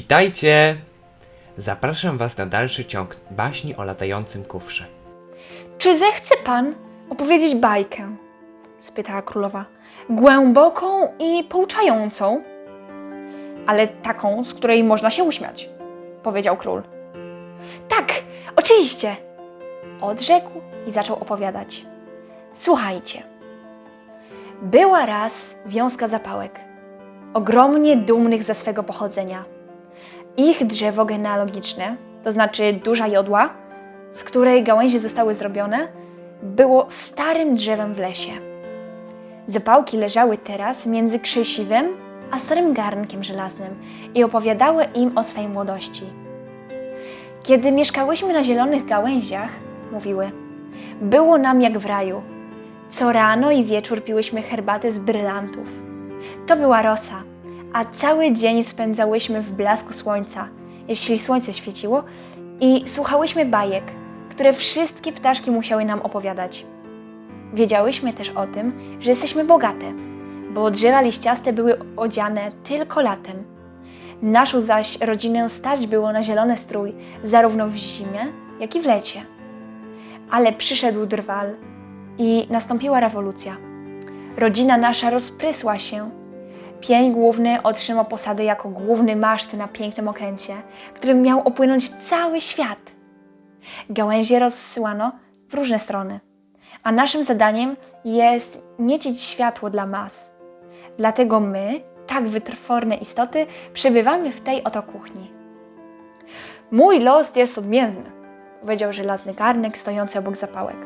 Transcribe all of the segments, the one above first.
Witajcie! Zapraszam Was na dalszy ciąg baśni o latającym kufrze. Czy zechce pan opowiedzieć bajkę? spytała królowa. Głęboką i pouczającą. Ale taką, z której można się uśmiać, powiedział król. Tak, oczywiście, odrzekł i zaczął opowiadać. Słuchajcie. Była raz wiązka zapałek, ogromnie dumnych ze swego pochodzenia. Ich drzewo genealogiczne, to znaczy duża jodła, z której gałęzie zostały zrobione, było starym drzewem w lesie. Zapałki leżały teraz między krzesiwem a starym garnkiem żelaznym i opowiadały im o swej młodości. Kiedy mieszkałyśmy na zielonych gałęziach, mówiły, było nam jak w raju. Co rano i wieczór piłyśmy herbatę z brylantów. To była rosa, a cały dzień spędzałyśmy w blasku słońca, jeśli słońce świeciło, i słuchałyśmy bajek, które wszystkie ptaszki musiały nam opowiadać. Wiedziałyśmy też o tym, że jesteśmy bogate, bo drzewa liściaste były odziane tylko latem. Naszą zaś rodzinę stać było na zielony strój, zarówno w zimie, jak i w lecie. Ale przyszedł drwal i nastąpiła rewolucja. Rodzina nasza rozprysła się. Pień główny otrzymał posadę jako główny maszt na pięknym okręcie, którym miał opłynąć cały świat. Gałęzie rozsyłano w różne strony, a naszym zadaniem jest niecić światło dla mas. Dlatego my, tak wytworne istoty, przebywamy w tej oto kuchni. Mój los jest odmienny, powiedział żelazny garnek stojący obok zapałek.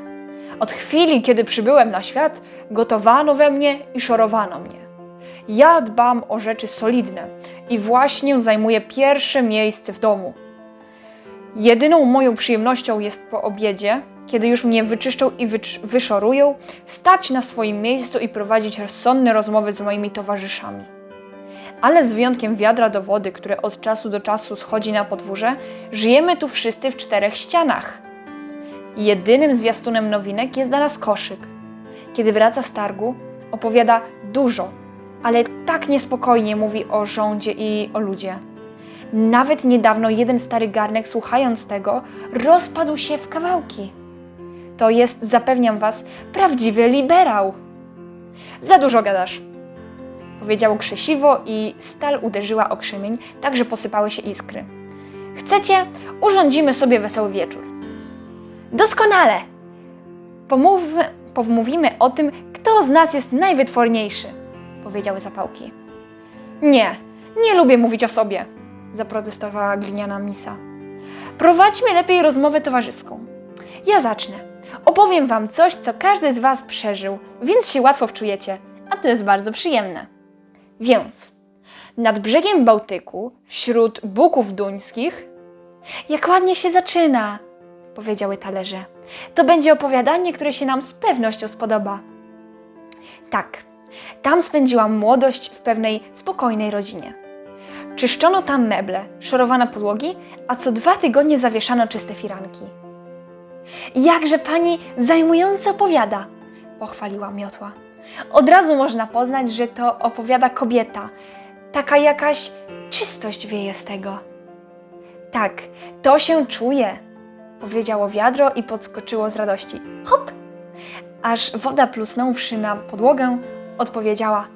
Od chwili, kiedy przybyłem na świat, gotowano we mnie i szorowano mnie. Ja dbam o rzeczy solidne i właśnie zajmuję pierwsze miejsce w domu. Jedyną moją przyjemnością jest po obiedzie, kiedy już mnie wyczyszczą i wyszorują, stać na swoim miejscu i prowadzić rozsądne rozmowy z moimi towarzyszami. Ale z wyjątkiem wiadra do wody, które od czasu do czasu schodzi na podwórze, żyjemy tu wszyscy w czterech ścianach. Jedynym zwiastunem nowinek jest dla nas koszyk. Kiedy wraca z targu, opowiada dużo, ale tak niespokojnie mówi o rządzie i o ludzie. Nawet niedawno jeden stary garnek, słuchając tego, rozpadł się w kawałki. To jest, zapewniam was, prawdziwy liberał. Za dużo gadasz, powiedział krzesiwo i stal uderzyła o krzemień, tak że posypały się iskry. Chcecie? Urządzimy sobie wesoły wieczór. Doskonale! Pomówmy, pomówimy o tym, kto z nas jest najwytworniejszy, powiedziały zapałki. Nie, nie lubię mówić o sobie, zaprotestowała gliniana misa. Prowadźmy lepiej rozmowę towarzyską. Ja zacznę. Opowiem wam coś, co każdy z was przeżył, więc się łatwo wczujecie, a to jest bardzo przyjemne. Więc nad brzegiem Bałtyku, wśród buków duńskich, jak ładnie się zaczyna, powiedziały talerze. To będzie opowiadanie, które się nam z pewnością spodoba. Tak, tam spędziłam młodość w pewnej spokojnej rodzinie. Czyszczono tam meble, szorowano podłogi, a co dwa tygodnie zawieszano czyste firanki. Jakże pani zajmująco opowiada, pochwaliła miotła. Od razu można poznać, że to opowiada kobieta. Taka jakaś czystość wieje z tego. Tak, to się czuje, powiedziało wiadro i podskoczyło z radości. Hop! Aż woda plusnąwszy na podłogę, odpowiedziała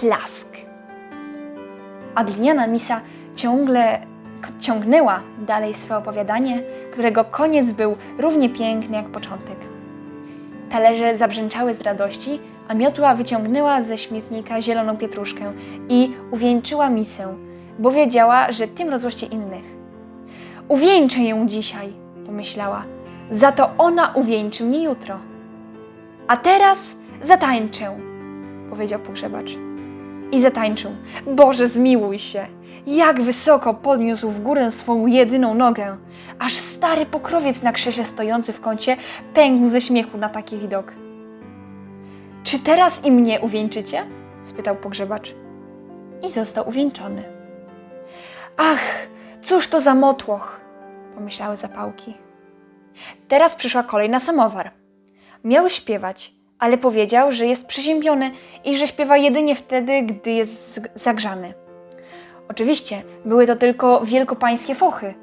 plask. A gliniana misa ciągle ciągnęła dalej swe opowiadanie, którego koniec był równie piękny jak początek. Talerze zabrzęczały z radości, a miotła wyciągnęła ze śmietnika zieloną pietruszkę i uwieńczyła misę, bo wiedziała, że tym rozłości innych. Uwieńczę ją dzisiaj, pomyślała. Za to ona uwieńczy mnie jutro. A teraz zatańczę, powiedział pogrzebacz. I zatańczył. Boże, zmiłuj się! Jak wysoko podniósł w górę swą jedyną nogę, aż stary pokrowiec na krzesie stojący w kącie pękł ze śmiechu na taki widok. Czy teraz i mnie uwieńczycie? spytał pogrzebacz. I został uwieńczony. Ach, cóż to za motłoch, pomyślały zapałki. Teraz przyszła kolej na samowar. Miał śpiewać, ale powiedział, że jest przeziębiony i że śpiewa jedynie wtedy, gdy jest zagrzany. Oczywiście, były to tylko wielkopańskie fochy.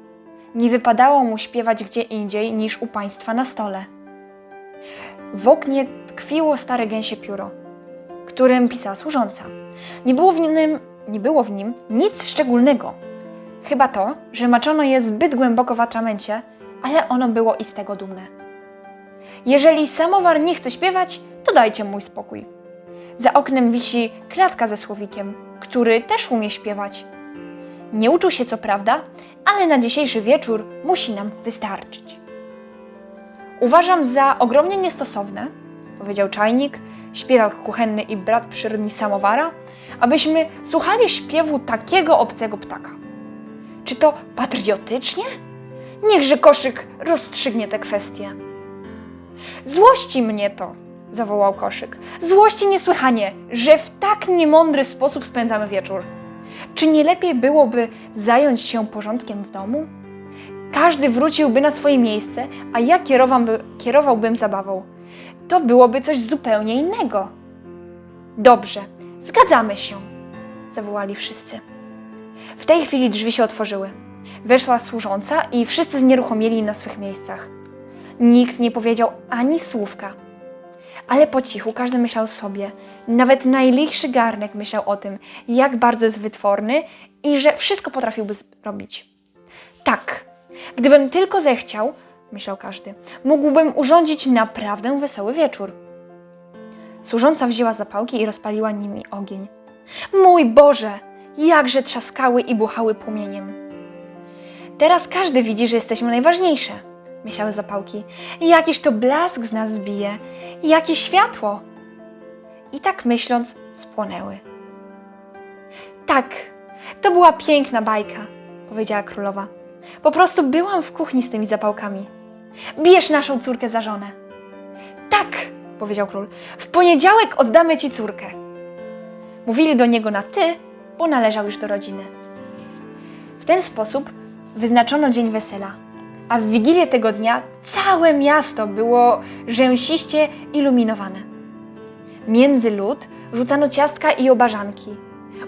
Nie wypadało mu śpiewać gdzie indziej niż u państwa na stole. W oknie tkwiło stare gęsie pióro, którym pisała służąca. Nie było w nim, nie było w nim nic szczególnego. Chyba to, że maczono je zbyt głęboko w atramencie, ale ono było i z tego dumne. Jeżeli samowar nie chce śpiewać, to dajcie mój spokój. Za oknem wisi klatka ze słowikiem, który też umie śpiewać. Nie uczył się co prawda, ale na dzisiejszy wieczór musi nam wystarczyć. Uważam za ogromnie niestosowne, powiedział czajnik, śpiewak kuchenny i brat przyrodni samowara, abyśmy słuchali śpiewu takiego obcego ptaka. Czy to patriotycznie? Niechże koszyk rozstrzygnie tę kwestię. Złości mnie to, zawołał koszyk. Złości niesłychanie, że w tak niemądry sposób spędzamy wieczór. Czy nie lepiej byłoby zająć się porządkiem w domu? Każdy wróciłby na swoje miejsce, a ja kierowałby, kierowałbym zabawą. To byłoby coś zupełnie innego. Dobrze, zgadzamy się, zawołali wszyscy. W tej chwili drzwi się otworzyły. Weszła służąca i wszyscy znieruchomieli na swych miejscach. Nikt nie powiedział ani słówka. Ale po cichu każdy myślał sobie, nawet najlichszy garnek myślał o tym, jak bardzo jest wytworny i że wszystko potrafiłby zrobić. Tak, gdybym tylko zechciał, myślał każdy, mógłbym urządzić naprawdę wesoły wieczór. Służąca wzięła zapałki i rozpaliła nimi ogień. Mój Boże, jakże trzaskały i buchały płomieniem. Teraz każdy widzi, że jesteśmy najważniejsze, myślały zapałki. Jakiż to blask z nas bije, jakie światło! I tak myśląc, spłonęły. Tak, to była piękna bajka, powiedziała królowa. Po prostu byłam w kuchni z tymi zapałkami. Bierz naszą córkę za żonę. Tak, powiedział król. W poniedziałek oddamy ci córkę. Mówili do niego na ty, bo należał już do rodziny. W ten sposób wyznaczono dzień wesela, a w wigilię tego dnia całe miasto było rzęsiście iluminowane. Między lud rzucano ciastka i obażanki.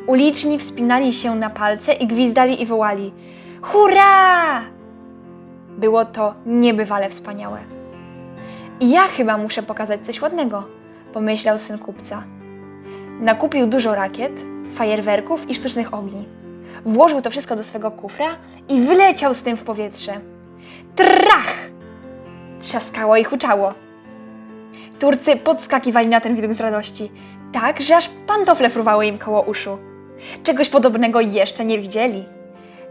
Uliczni wspinali się na palce i gwizdali i wołali: Hurra! Było to niebywale wspaniałe. Ja chyba muszę pokazać coś ładnego, pomyślał syn kupca. Nakupił dużo rakiet, fajerwerków i sztucznych ogni. Włożył to wszystko do swego kufra i wyleciał z tym w powietrze. Trach! Trzaskało i huczało. Turcy podskakiwali na ten widok z radości, tak, że aż pantofle fruwały im koło uszu. Czegoś podobnego jeszcze nie widzieli.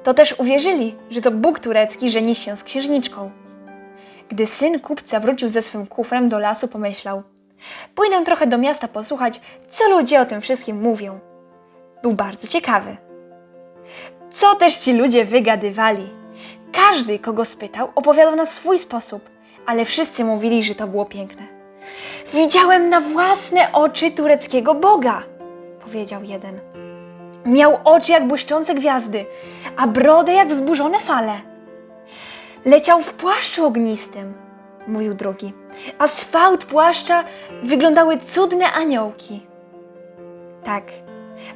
To też uwierzyli, że to Bóg turecki żeni się z księżniczką. Gdy syn kupca wrócił ze swym kufrem do lasu, pomyślał: Pójdę trochę do miasta posłuchać, co ludzie o tym wszystkim mówią. Był bardzo ciekawy. Co też ci ludzie wygadywali? Każdy, kogo spytał, opowiadał na swój sposób, ale wszyscy mówili, że to było piękne. Widziałem na własne oczy tureckiego Boga, powiedział jeden. Miał oczy jak błyszczące gwiazdy, a brodę jak wzburzone fale. Leciał w płaszczu ognistym, mówił drugi, a z fałd płaszcza wyglądały cudne aniołki. Tak,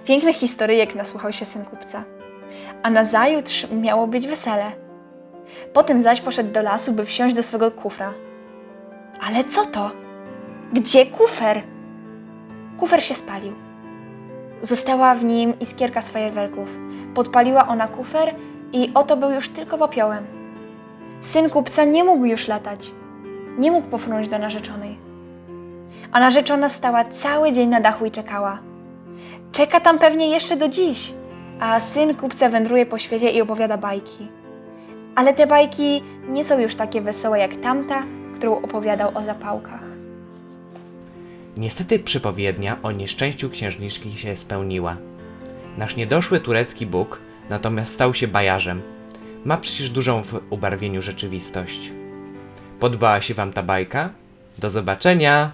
pięknych historyjek nasłuchał się syn kupca. A nazajutrz miało być wesele. Potem zaś poszedł do lasu, by wsiąść do swego kufra. Ale co to? Gdzie kufer? Kufer się spalił. Została w nim iskierka z fajerwerków. Podpaliła ona kufer i oto był już tylko popiołem. Syn kupca nie mógł już latać. Nie mógł pofrunąć do narzeczonej. A narzeczona stała cały dzień na dachu i czekała. Czeka tam pewnie jeszcze do dziś, a syn kupca wędruje po świecie i opowiada bajki. Ale te bajki nie są już takie wesołe jak tamta, którą opowiadał o zapałkach. Niestety przypowiednia o nieszczęściu księżniczki się spełniła. Nasz niedoszły turecki Bóg natomiast stał się bajarzem. Ma przecież dużą w ubarwieniu rzeczywistość. Podobała się Wam ta bajka? Do zobaczenia!